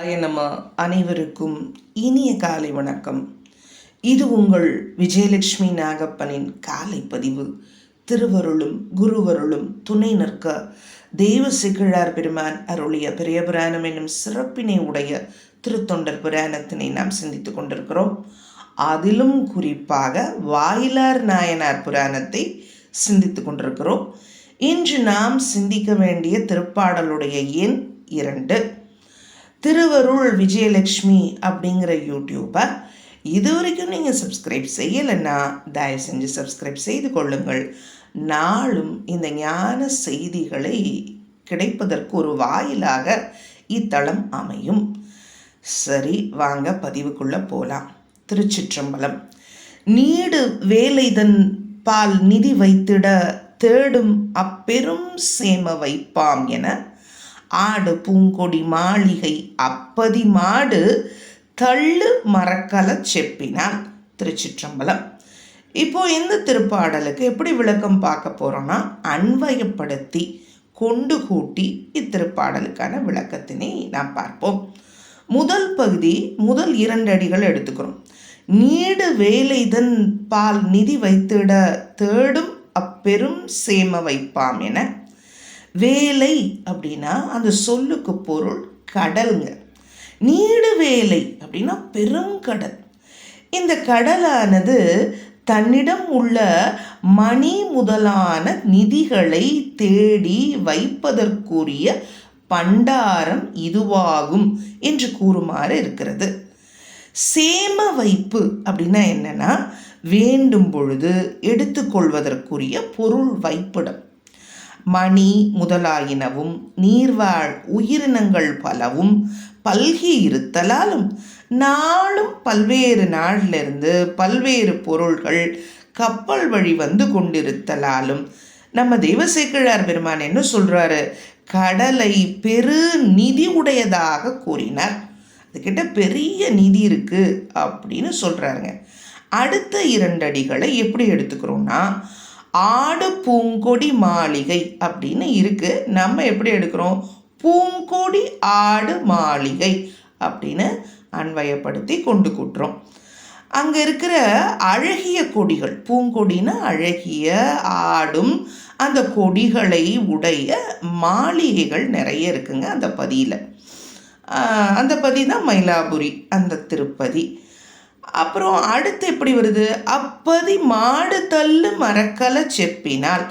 நம்ம அனைவருக்கும் இனிய காலை வணக்கம். இது உங்கள் விஜயலட்சுமி நாகப்பனின் காலை பதிவு திருவருளும் குருவருளும் துணை நிற்க தெய்வ சிக்கிழார் பெருமான் அருளிய பெரிய புராணம் என்னும் சிறப்பினை உடைய திருத்தொண்டர் புராணத்தினை நாம் சிந்தித்துக் கொண்டிருக்கிறோம். அதிலும் குறிப்பாக வாயிலார் நாயனார் புராணத்தை சிந்தித்துக் கொண்டிருக்கிறோம். இன்று நாம் சிந்திக்க வேண்டிய திருப்பாடலுடைய எண் இரண்டு. திருவருள் விஜயலட்சுமி அப்படிங்கிற யூடியூப்பை இது வரைக்கும் நீங்கள் சப்ஸ்கிரைப் செய்யலைன்னா தயவு செஞ்சு சப்ஸ்கிரைப் செய்து கொள்ளுங்கள். நாளும் இந்த ஞான செய்திகளை கிடைப்பதற்கு ஒரு வாயிலாக இத்தளம் அமையும். சரி வாங்க பதிவுக்குள்ளே போகலாம் திருச்சிற்றம்பலம். நீடு வேலைதன் பால் நிதி வைத்திட தேடும் அப்பெரும் சேம வைப்பாம் என ஆடு பூங்கொடி மாளிகை அப்பதி மாடு தள்ளு மரக்கல செப்பினான் திருச்சிற்றம்பலம். இப்போ இந்த திருப்பாடலுக்கு எப்படி விளக்கம் பார்க்க போகிறோன்னா அன்வயப்படுத்தி கொண்டு கூட்டி இத்திருப்பாடலுக்கான விளக்கத்தினை நாம் பார்ப்போம். முதல் பகுதி முதல் இரண்டு அடிகள் எடுத்துக்கிறோம். நீடு வேலைதன் பால் நிதி வைத்திட தேடும் அப்பெரும் சேம வைப்பாம் என வேலை அப்படின்னா அந்த சொல்லுக்கு பொருள் கடல்ங்க. நீடு வேலை அப்படின்னா பெருங்கடல் இந்த கடலானது தன்னிடம் உள்ள மணி முதலான நிதிகளை தேடி வைப்பதற்குரிய பண்டாரம் இதுவாகும் என்று கூறுமாறு இருக்கிறது. சேம வைப்பு அப்படின்னா என்னன்னா வேண்டும் பொழுது எடுத்துக்கொள்வதற்குரிய பொருள் வைப்பிடம். மணி முதலாயினவும் நீர்வாழ் உயிரினங்கள் பலவும் பல்கி இருத்தலாலும் நாளும் பல்வேறு நாளிலிருந்து பல்வேறு பொருள்கள் கப்பல் வழி வந்து கொண்டிருத்தலாலும் நம்ம தெய்வசேக்கிழார் பெருமான் என்ன சொல்கிறாரு கடலை பெரு நிதி உடையதாக கூறினார். அதுக்கிட்ட பெரிய நிதி இருக்குது அப்படின்னு சொல்கிறாருங்க அடுத்த இரண்டு அடிகளை எப்படி எடுத்துக்கிறோன்னா ஆடு பூங்கொடி மாளிகை அப்படின்னு இருக்குது நம்ம எப்படி எடுக்கிறோம்? பூங்கொடி ஆடு மாளிகை அப்படின்னு அன்வயப்படுத்தி கொண்டு கூட்டுறோம். அங்கே இருக்கிற அழகிய கொடிகள் பூங்கொடினா அழகிய ஆடும் அந்த கொடிகளை உடைய மாளிகைகள் நிறைய இருக்குங்க அந்த பதியில். அந்த பதி தான் மயிலாபுரி அந்த திருப்பதி. அப்புறம் அடுத்து எப்படி வருது? அப்பதி மாடு தள்ளு மரக்கலை செப்பினால்.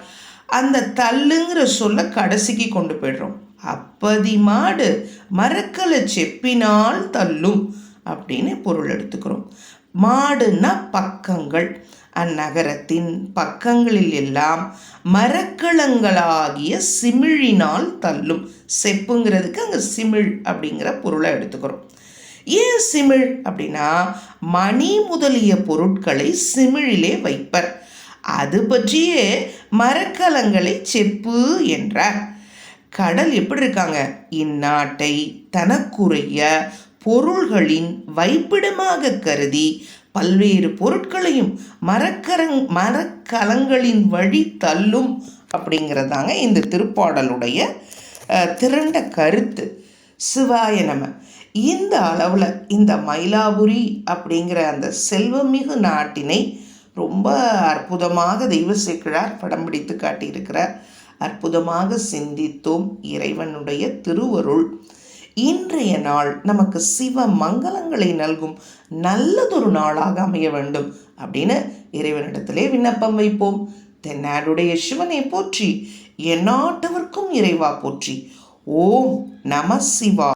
அந்த தள்ளுங்கிற சொல்ல கடைசிக்கு கொண்டு போயிடுறோம். அப்பதி மாடு மரக்கலை செப்பினால் தள்ளும் அப்படின்னு பொருள் எடுத்துக்கிறோம். மாடுன்னா பக்கங்கள். அந்நகரத்தின் பக்கங்களில் எல்லாம் மரக்கலங்களாகிய சிமிழினால் தள்ளும். செப்புங்கிறதுக்கு அங்கே சிமிழ் அப்படிங்கிற பொருளை எடுத்துக்கிறோம். ஏன் சிமிழ்? அப்படின்னா மணி முதலிய பொருட்களை சிமிழிலே வைப்பர். அது பற்றியே மரக்கலங்களை செப்பு என்றார். கடல் எப்படி இருக்காங்க? இந்நாட்டை தனக்குரிய பொருள்களின் வைப்பிடமாக கருதி பல்வேறு பொருட்களையும் மரக்கரங் மரக்கலங்களின் வழி தள்ளும் அப்படிங்கிறதாங்க இந்த திருப்பாடலுடைய திரண்ட கருத்து. சிவாய நம. இந்த அளவில் இந்த மயிலாபுரி அப்படிங்கிற அந்த செல்வமிகு நாட்டினை ரொம்ப அற்புதமாக தெய்வ சேக்கிழார் படம் பிடித்து காட்டியிருக்கிறார். அற்புதமாக சிந்தித்தோம் இறைவனுடைய திருவருள். இன்றைய நாள் நமக்கு சிவ மங்களங்களை நல்கும் நல்லதொரு நாளாக அமைய வேண்டும் அப்படின்னு இறைவனிடத்திலே விண்ணப்பம் வைப்போம். தென்னாடுடைய சிவனை போற்றி எந்நாட்டவர்க்கும் இறைவா போற்றி. ஓம் நம சிவா.